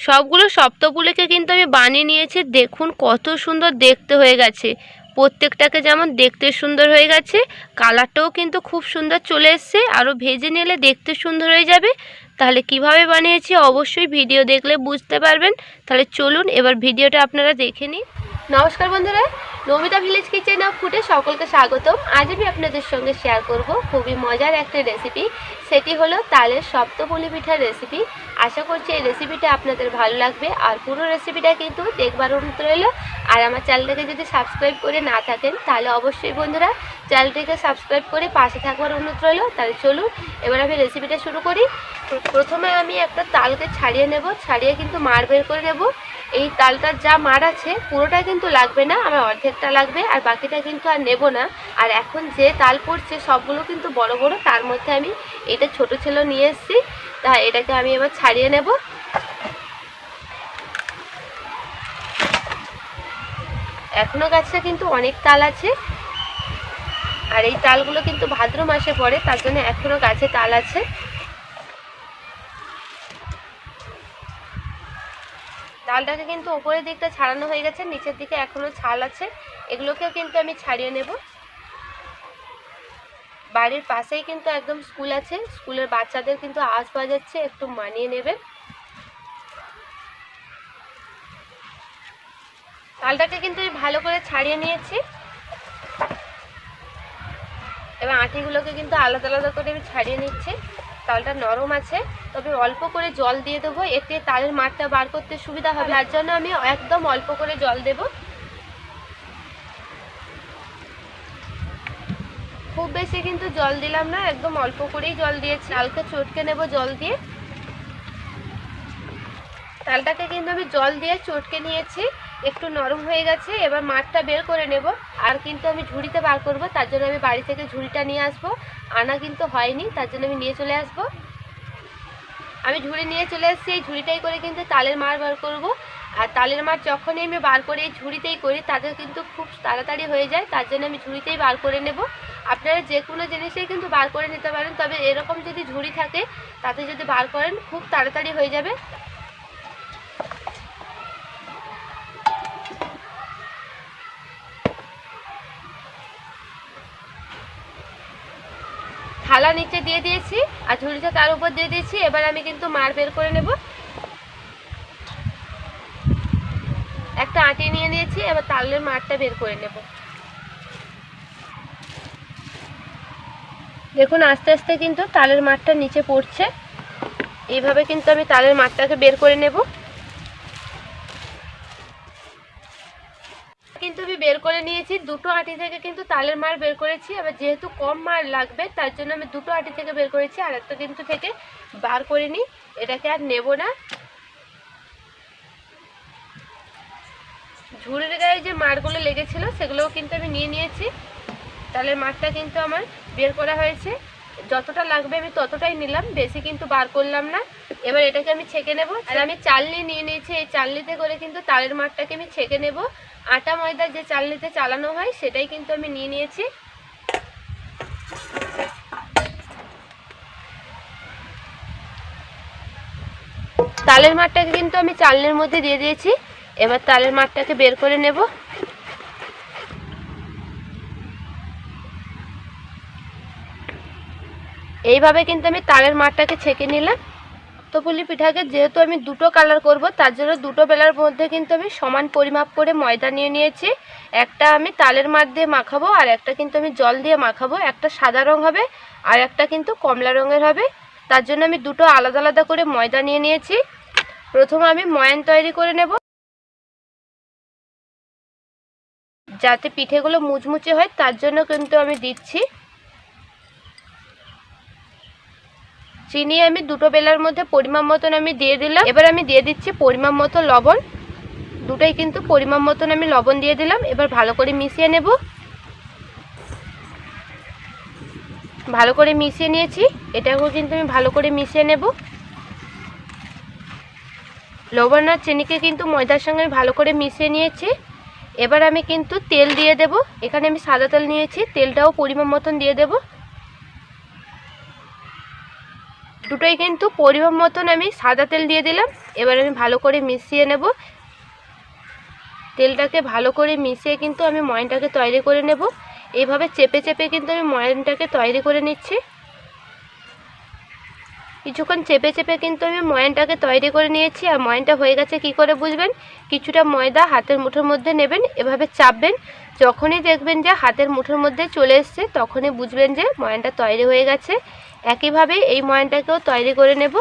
সবগুলো সপ্তপুলিকে কিন্তু আমি বানিয়ে নিয়েছি। দেখুন কত সুন্দর দেখতে হয়ে গেছে। প্রত্যেকটাকে যেমন দেখতে সুন্দর হয়ে গেছে, কালারটাও কিন্তু খুব সুন্দর চলে এসছে। আরও ভেজে নিলে দেখতে সুন্দর হয়ে যাবে। তাহলে কীভাবে বানিয়েছি অবশ্যই ভিডিও দেখলে বুঝতে পারবেন। তাহলে চলুন এবার ভিডিওটা আপনারা দেখে নিন। নমস্কার বন্ধুরা নমিতা ভিলেজ কিচেন অফ ফুডে সকলকে স্বাগতম। আজ আমি আপনাদের সঙ্গে শেয়ার করব খুবই মজার একটা রেসিপি সেটি হলো তালের সপ্তপলি পিঠার রেসিপি আশা করছি এই রেসিপিটা আপনাদের ভালো লাগবে। আর পুরো রেসিপিটা কিন্তু দেখবার অনুরোধ রইল। আর আমার চ্যানেলটাকে যদি সাবস্ক্রাইব করে না থাকেন, তাহলে অবশ্যই বন্ধুরা চ্যানেলটিকে সাবস্ক্রাইব করে পাশে থাকবার অনুরোধ রইল। তাহলে চলুন, এবার আমি রেসিপিটা শুরু করি। প্রথমে আমি একটা তালকে ছাড়িয়ে নেব। ছাড়িয়ে কিন্তু মার বের করে নেব। এই তালটার যা মার আছে, পুরোটা কিন্তু লাগবে না, আমার অর্ধেকটা লাগবে, আর বাকিটা কিন্তু আর নেব না। আর এখন যে তাল পড়ছে, সবগুলো কিন্তু বড় বড়, তার মধ্যে আমি এটা ছোট ছিল নিয়ে এসেছি, তা এটাকে আমি এবার ছাড়িয়ে নেব। এখনও গাছটা কিন্তু অনেক তাল আছে, আর এই তালগুলো কিন্তু ভাদ্র মাসে পড়ে, তার জন্য এখনও গাছে তাল আছে। ডালটাকে কিন্তু ওপরের দিকটা ছাড়ানো হয়ে গেছে, নিচের দিকে এখনও ছাল আছে। এগুলোকেও কিন্তু আমি ছাড়িয়ে নেব। বাড়ির পাশেই কিন্তু একদম স্কুল আছে। স্কুলের বাচ্চাদের কিন্তু আওয়াজ পাওয়া যাচ্ছে, একটু মানিয়ে নেবে তালটাকে কিন্তু আমি ভালো করে ছাড়িয়ে নিয়েছি। এবার আঁটিগুলোকে কিন্তু আলাদা আলাদা করে আমি ছাড়িয়ে নিচ্ছি। তালটা নরম আছে, তবে অল্প করে জল দিয়ে দেবো, এতে তালের মাঠটা বার করতে সুবিধা হবে। তার জন্য আমি একদম অল্প করে জল দেব। খুব বেশি কিন্তু জল দিলাম না, একদম অল্প করেই জল দিয়েছি। তালকে চটকে নেব জল দিয়ে। তালটাকে কিন্তু আমি জল দিয়ে চটকে নিয়েছি। একটু নরম হয়ে গেছে, এবার মাঠটা বের করে নেব। আর কিন্তু আমি ঝুড়িতে বার করব, তার জন্য আমি বাড়ি থেকে ঝুড়িটা নিয়ে আসব। আনা কিন্তু হয়নি, তার জন্য আমি নিয়ে চলে আসব। আমি ঝুড়ি নিয়ে চলে এসেছি, এই ঝুড়িটাই করে কিন্তু তালের মার বার করব। আর তালের মার যখনই আমি বার করে, এই ঝুড়িতেই করি, তাতে কিন্তু খুব তাড়াতাড়ি হয়ে যায়, তার জন্য আমি ঝুড়িতেই বার করে নেব। আপনারা যে কোনো জিনিসেই কিন্তু বার করে নিতে পারেন, তবে এরকম যদি ঝুড়ি থাকে, তাতে যদি বার করেন, খুব তাড়াতাড়ি হয়ে যাবে। থালা নিচে দিয়ে দিয়েছি আর ঝুড়িটা তার উপর দিয়ে দিয়েছি। এবার আমি কিন্তু মার বের করে নেব। একটা আটি নিয়ে নিয়েছি, এবার তালের মারটা বের করে নেব। দেখুন, আস্তে আস্তে কিন্তু তালের মারটা নিচে পড়ছে। এইভাবে কিন্তু আমি তালের মারটাকে বের করে নেব। কিন্তু আমি বের করে নিয়েছি। দুটো আটি থেকে কিন্তু তালের মার বের করেছি। এবার যেহেতু কম মার লাগবে, তার জন্য আমি দুটো আটি থেকে বের করেছি। আর একটা কিন্তু থেকে বার করিনি। এটাকে আর নেব না। ঝুড়ির গায়ে যে মারগুলো লেগেছিল, সেগুলোও কিন্তু আমি নিয়ে নিয়েছি। তালের মারটা কিন্তু আমার বের করা হয়েছে। যতটা লাগবে আমি ততটাই নিলাম। বেশি কিন্তু বার করলাম না। এবার এটাকে আমি ছেঁকে নেব। আর আমি চালনি নিয়ে নিয়েছি, এই চালনিতে করে কিন্তু তালের মাঠটাকে আমি ছেঁকে নেব। আটা ময়দা যে চালনিতে চালানো হয়, সেটাই কিন্তু আমি নিয়ে নিয়েছি। তালের মাঠটাকে কিন্তু আমি চালনির মধ্যে দিয়ে দিয়েছি। এবার তালের মাঠটাকে বের করে নেব। এইভাবে কিন্তু আমি তালের মাঠটাকে ছেঁকে নিলাম। সপ্তপুলি পিঠাকে যেহেতু আমি দুটো কালার করব, তার জন্য দুটো বেলার মধ্যে কিন্তু আমি সমান পরিমাপ করে ময়দা নিয়ে নিয়েছি। একটা আমি তালের মাঠ দিয়ে মাখাবো আর একটা কিন্তু আমি জল দিয়ে মাখাবো। একটা সাদা রং হবে আর একটা কিন্তু কমলা রঙের হবে। তার জন্য আমি দুটো আলাদা আলাদা করে ময়দা নিয়ে নিয়েছি। প্রথমে আমি ময়ান তৈরি করে নেব। যাতে পিঠেগুলো মুচমুচে হয়, তার জন্য কিন্তু আমি দিচ্ছি চিনি আমি দুটো বেলার মধ্যে পরিমাণ মতন আমি দিয়ে দিলাম। এবার আমি দিয়ে দিচ্ছি পরিমাণ মতো লবণ। দুটোই কিন্তু পরিমাণ মতন আমি লবণ দিয়ে দিলাম। এবার ভালো করে মিশিয়ে নেব। ভালো করে মিশিয়ে নিয়েছি। এটাকেও কিন্তু আমি ভালো করে মিশিয়ে নেব। লবণ আর চিনিকে কিন্তু ময়দার সঙ্গে ভালো করে মিশিয়ে নিয়েছি। এবার আমি কিন্তু তেল দিয়ে দেব। এখানে আমি সাদা তেল নিয়েছি। তেলটাও পরিমাণ মতন দিয়ে দেব। দুটোই কিন্তু পরিমাণ মতন আমি সাদা তেল দিয়ে দিলাম। এবার আমি ভালো করে মিশিয়ে নেব। তেলটাকে ভালো করে মিশিয়ে কিন্তু আমি ময়নটাকে তৈরি করে নেব। এইভাবে চেপে চেপে কিন্তু আমি ময়নটাকে তৈরি করে নিচ্ছি। কিছুক্ষণ চেপে চেপে কিন্তু আমি ময়নটাকে তৈরি করে নিয়েছি। আর ময়নটা হয়ে গেছে কি করে বুঝবেন? কিছুটা ময়দা হাতের মুঠোর মধ্যে নেবেন, এভাবে চাপবেন। যখনই দেখবেন যে হাতের মুঠোর মধ্যে চলে এসছে, তখনই বুঝবেন যে ময়নটা তৈরি হয়ে গেছে। একইভাবে এই ময়নটাকেও তৈরি করে নেব।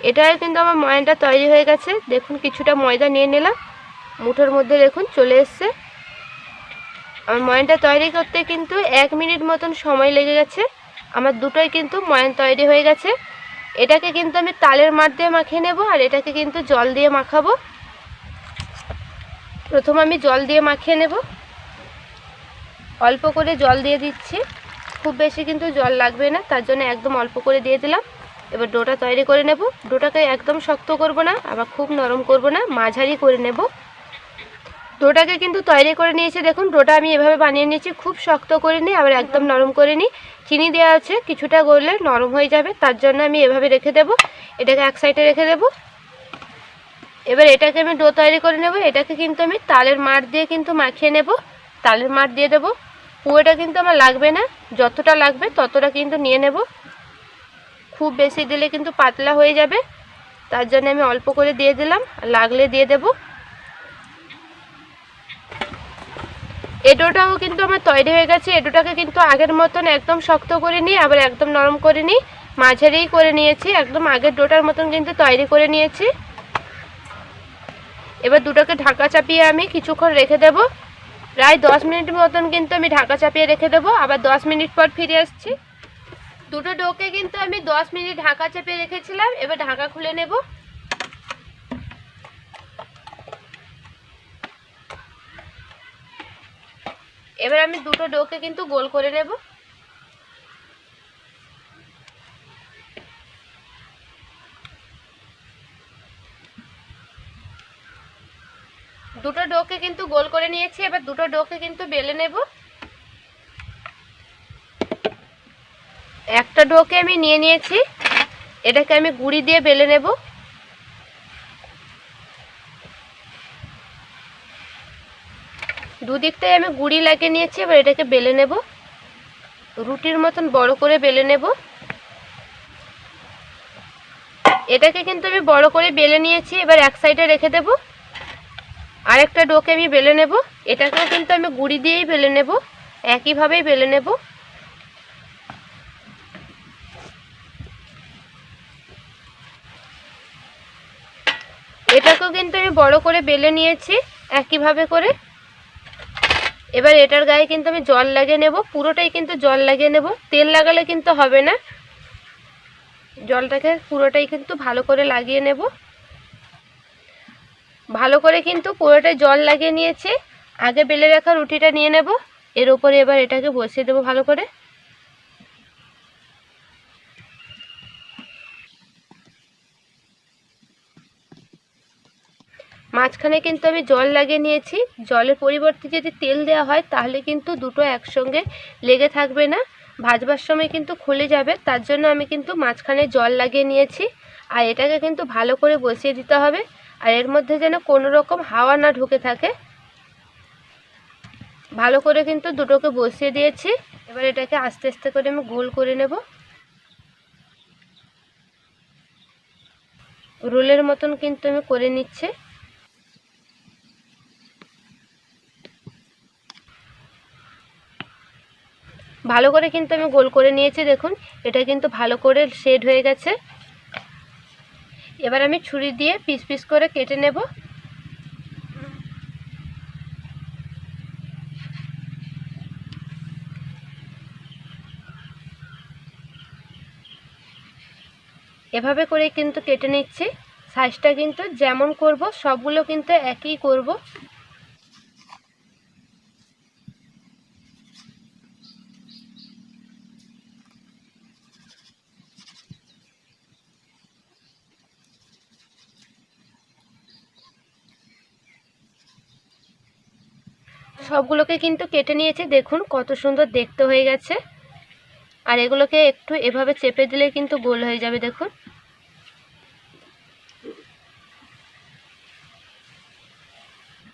এটাও কিন্তু আমার ময়নটা তৈরি হয়ে গেছে। দেখুন, কিছুটা ময়দা নিয়ে নিলাম। মুঠোর মধ্যে দেখুন, চলে এসছে। আমার ময়নটা তৈরি করতে কিন্তু এক মিনিট মতন সময় লেগে গেছে। আমার দুটোই কিন্তু ময়ান তৈরি হয়ে গেছে। এটাকে কিন্তু আমি তালের মাঠ দিয়ে মাখিয়ে নেব আর এটাকে কিন্তু জল দিয়ে মাখাবো। প্রথম আমি জল দিয়ে মাখিয়ে নেব। অল্প করে জল দিয়ে দিচ্ছি। খুব বেশি কিন্তু জল লাগবে না, তার জন্য একদম অল্প করে দিয়ে দিলাম। এবার ডোটা তৈরি করে নেব। ডোটাকে একদম শক্ত করব না, আবার খুব নরম করব না, মাঝারি করে নেব। ডোটাকে কিন্তু তৈরি করে নিয়েছি, দেখুন, ডোটা আমি এভাবে বানিয়ে নিয়েছি, খুব শক্ত করে নিই, আবার একদম নরম করে নিই। চিনি দেওয়া আছে, কিছুটা গড়লে নরম হয়ে যাবে, তার জন্য আমি এভাবে রেখে দেব। এটাকে এক সাইডে রেখে দেব। এবার এটাকে আমি ডো তৈরি করে নেব। এটাকে কিন্তু আমি তালের মাঠ দিয়ে কিন্তু মাখিয়ে নেব। তালের মাঠ দিয়ে দেবো। পুরোটা কিন্তু আমার লাগবে না। যতটা লাগবে ততটা কিন্তু নিয়ে নেব। খুব বেশি দিলে কিন্তু পাতলা হয়ে যাবে। তার জন্য আমি অল্প করে দিয়ে দিলাম। লাগলে দিয়ে দেবো। এডোটাও কিন্তু আমার তৈরি হয়ে গেছে। এডোটাকে কিন্তু আগের মতন একদম শক্ত করে নিই আবার একদম নরম করে নিই মাঝারেই করে নিয়েছি। একদম আগের ডোটার মতন কিন্তু তৈরি করে নিয়েছি। এবার দুটোকে ঢাকা চাপিয়ে আমি কিছুক্ষণ রেখে দেব। প্রায় দশ মিনিট মতন কিন্তু আমি ঢাকা চাপিয়ে রেখে দেবো। আবার দশ মিনিট পর ফিরে আসছি। দুটো ডোকে কিন্তু আমি দশ মিনিট ঢাকা চাপিয়ে রেখেছিলাম। এবার ঢাকা খুলে নেব। এবার আমি দুটো ডোকে কিন্তু গোল করে নেব। দুটো ডোকে কিন্তু গোল করে নিয়েছি, এবার দুটো ডোকে কিন্তু বেলে নেব। একটা ডোকে আমি নিয়ে নিয়েছি, এটাকে আমি গুড়ি দিয়ে বেলে নেব। দুদিকটাই আমি গুড়ি লাগিয়ে নিয়েছি, এবার এটাকে বেলে নেব। রুটির মতন বড় করে বেলে নেব। এটাকে কিন্তু আমি বড় করে বেলে নিয়েছি, এবার এক সাইডে রেখে দেব। আরেকটা ডোকে আমি বেলে নেব। এটাকেও কিন্তু আমি গুড়ি দিয়েই বেলে নেব। একইভাবেই বেলে নেব। এটাকেও কিন্তু আমি বড় করে বেলে নিয়েছি একইভাবে করে। এবার এটার গায়ে কিন্তু আমি জল লাগিয়ে নেব। পুরোটাই কিন্তু জল লাগিয়ে নেব। তেল লাগালে কিন্তু হবে না। জলটাকে পুরোটাই কিন্তু ভালো করে লাগিয়ে নেব। ভালো করে কিন্তু পুরোটাই জল লাগিয়ে নিয়েছি। আগে বেলে রাখা রুটিটা নিয়ে নেব। এর উপরে এবার এটাকে বসিয়ে দেবো ভালো করে। মাঝখানে কিন্তু আমি জল লাগিয়ে নিয়েছি। জলের পরিবর্তে যদি তেল দেওয়া হয়, তাহলে কিন্তু দুটো একসঙ্গে লেগে থাকবে না। ভাজবার সময় কিন্তু খুলে যাবে। তার জন্য আমি কিন্তু মাঝখানে জল লাগিয়ে নিয়েছি। আর এটাকে কিন্তু ভালো করে বসিয়ে দিতে হবে। আর এর মধ্যে যেন কোনো রকম হাওয়া না ঢুকে থাকে। ভালো করে কিন্তু দুটোকে বসিয়ে দিয়েছি। এবার এটাকে আস্তে আস্তে করে আমি গোল করে নেব। রোলের মতন কিন্তু আমি করে নিচ্ছে। ভালো করে কিন্তু আমি গোল করে নিয়েছি, দেখুন। এটা কিন্তু ভালো করে শেড হয়ে গেছে। এবার আমি ছুরি দিয়ে পিস পিস করে কেটে নেব। এভাবে করে কিন্তু কেটে নিচ্ছি। সাইজটা কিন্তু যেমন করব, সবগুলো কিন্তু একই করব। সবগুলোকে কিন্তু কেটে নিয়েছি। দেখুন কত সুন্দর দেখতে হয়ে গেছে। আর এগুলোকে একটু এভাবে চেপে দিলে কিন্তু গোল হয়ে যাবে, দেখুন।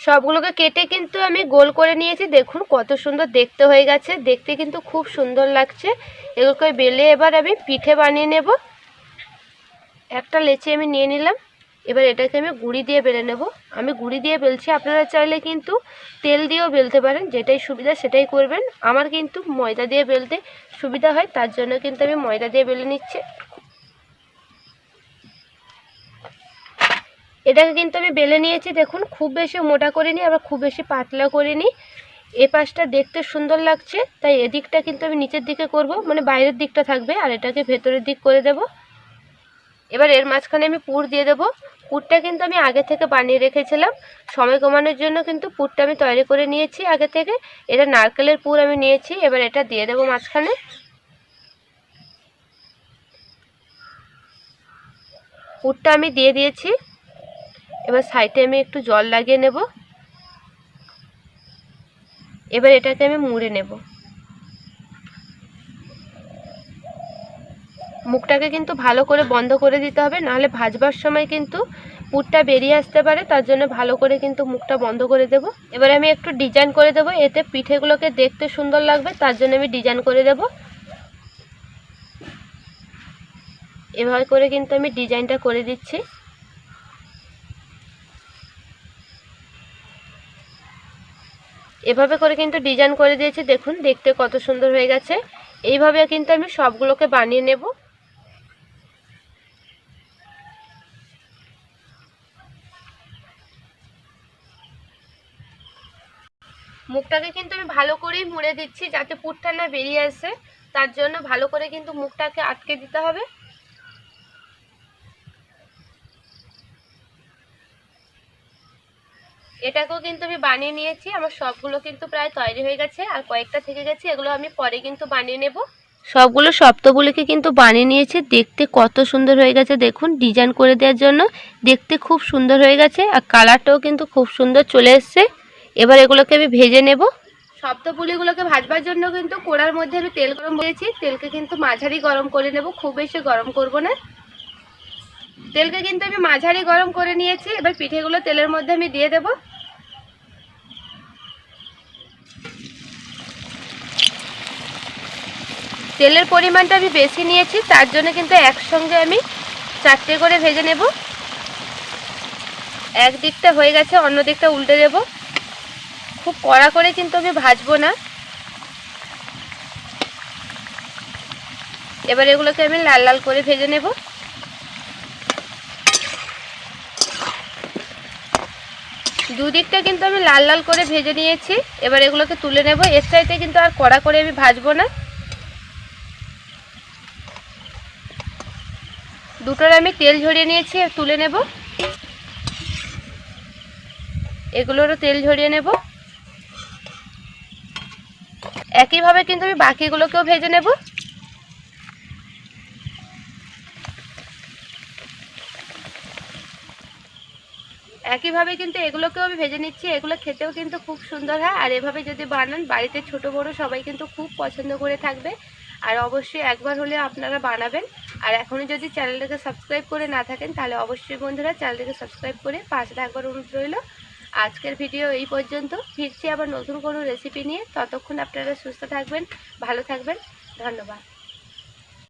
সবগুলোকে কেটে কিন্তু আমি গোল করে নিয়েছি। দেখুন কত সুন্দর দেখতে হয়ে গেছে। দেখতে কিন্তু খুব সুন্দর লাগছে। এগুলোকে বেলে এবার আমি পিঠে বানিয়ে নেব। একটা লেচি আমি নিয়ে নিলাম। এবার এটাকে আমি গুঁড়ি দিয়ে বেলে নেব। আমি গুঁড়ি দিয়ে বেলছি, আপনারা চাইলে কিন্তু তেল দিয়েও বেলতে পারেন, যেটাই সুবিধা সেটাই করবেন। আমার কিন্তু ময়দা দিয়ে বেলতে সুবিধা হয়, তার জন্য কিন্তু আমি ময়দা দিয়ে বেলে নিচ্ছি। এটাকে কিন্তু আমি বেলে নিয়েছি, দেখুন, খুব বেশি মোটা করিনি, আবার খুব বেশি পাতলা করিনি। এ পাশটা দেখতে সুন্দর লাগছে, তাই এদিকটা কিন্তু আমি নিচের দিকে করব মানে বাইরের দিকটা থাকবে, আর এটাকে ভেতরের দিক করে দেব। এবার এর মাঝখানে আমি পুর দিয়ে দেবো। পুরটা কিন্তু আমি আগে থেকে বানিয়ে রেখেছিলাম। সময় কমানোর জন্য কিন্তু পুরটা আমি তৈরি করে নিয়েছি আগে থেকে। এটা নারকেলের পুর আমি নিয়েছি, এবার এটা দিয়ে দেবো মাঝখানে। পুরটা আমি দিয়ে দিয়েছি। এবার সাইডে আমি একটু জল লাগিয়ে নেব। এবার এটাকে আমি মুড়ে নেব। মুখটাকে কিন্তু ভালো করে বন্ধ করে দিতে হবে, নাহলে ভাজবার সময় কিন্তু পুরটা বেরিয়ে আসতে পারে, তার জন্য ভালো করে কিন্তু মুখটা বন্ধ করে দেব। এবার আমি একটু ডিজাইন করে দেব, এতে পিঠেগুলোকে দেখতে সুন্দর লাগবে, তার জন্য আমি ডিজাইন করে দেব। এভাবে করে কিন্তু আমি ডিজাইনটা করে দিচ্ছি। এভাবে করে কিন্তু ডিজাইন করে দিয়েছি, দেখুন, দেখতে কত সুন্দর হয়ে গেছে। এইভাবে কিন্তু আমি সবগুলোকে বানিয়ে নেব। মুখটাকে কিন্তু আমি ভালো করেই মুড়ে দিচ্ছি যাতে পুরটা না বেরিয়ে আসে। তার জন্য ভালো করে কিন্তু মুখটাকে আটকে দিতে হবে। এটাকেও কিন্তু আমি বানিয়ে নিয়েছি। আমার সবগুলো কিন্তু প্রায় তৈরি হয়ে গেছে আর কয়েকটা থেকে গেছে, এগুলো আমি পরে কিন্তু বানিয়ে নেব। সবগুলো সপ্তগুলিকে কিন্তু বানিয়ে নিয়েছি। দেখতে কত সুন্দর হয়ে গেছে, দেখুন, ডিজাইন করে দেওয়ার জন্য। দেখতে খুব সুন্দর হয়ে গেছে আর কালারটাও কিন্তু খুব সুন্দর চলে এসছে। এবার এগুলোকে আমি ভেজে নেব। সপ্তপুলিগুলোকে ভাজবার জন্য কিন্তু কোড়ার মধ্যে আমি তেল গরম করেছি। তেলকে কিন্তু মাঝারি গরম করে নেব, খুব বেশি গরম করব না। তেলকে কিন্তু আমি মাঝারি গরম করে নিয়েছি। এবার পিঠেগুলো তেলের মধ্যে আমি দিয়ে দেব। তেলের পরিমাণটা আমি বেশি নিয়েছি, তার জন্য কিন্তু একসঙ্গে আমি চারটে করে ভেজে নেব। এক দিকটা হয়ে গেছে, অন্য দিকটা উল্টে দেব। খুব কড়া করে কিন্তু আমি ভাজবো না। এবার এগুলোকে আমি লাল লাল করে ভেজে নেব। দুদিকটা কিন্তু আমি লাল লাল করে ভেজে নিয়েছি। এবার এগুলোকে তুলে নেব। এর চাইতে কিন্তু আর কড়া করে আমি ভাজবো না। দুটোর আমি তেল ঝরিয়ে নিয়েছি তুলে নেব। এগুলোরও তেল ঝরিয়ে নেব। একইভাবে কিন্তু আমি বাকিগুলোকেও ভেজে নেব। একইভাবে কিন্তু এগুলোকেও আমি ভেজে নিচ্ছি। এগুলো খেতেও কিন্তু খুব সুন্দর হয়। আর এভাবে যদি বানান, বাড়িতে ছোট, বড় সবাই কিন্তু খুব পছন্দ করে থাকবে। আর অবশ্যই একবার হলে আপনারা বানাবেন। আর এখনও যদি চ্যানেলটাকে সাবস্ক্রাইব করে না থাকেন, তাহলে অবশ্যই বন্ধুরা চ্যানেলটাকে সাবস্ক্রাইব করে পাশে থাকবার অনুরোধ রইল। আজকের ভিডিও এই পর্যন্ত। ফিরছি আবার নতুন কোনো রেসিপি নিয়ে। ততক্ষণ আপনারা সুস্থ থাকবেন, ভালো থাকবেন। ধন্যবাদ।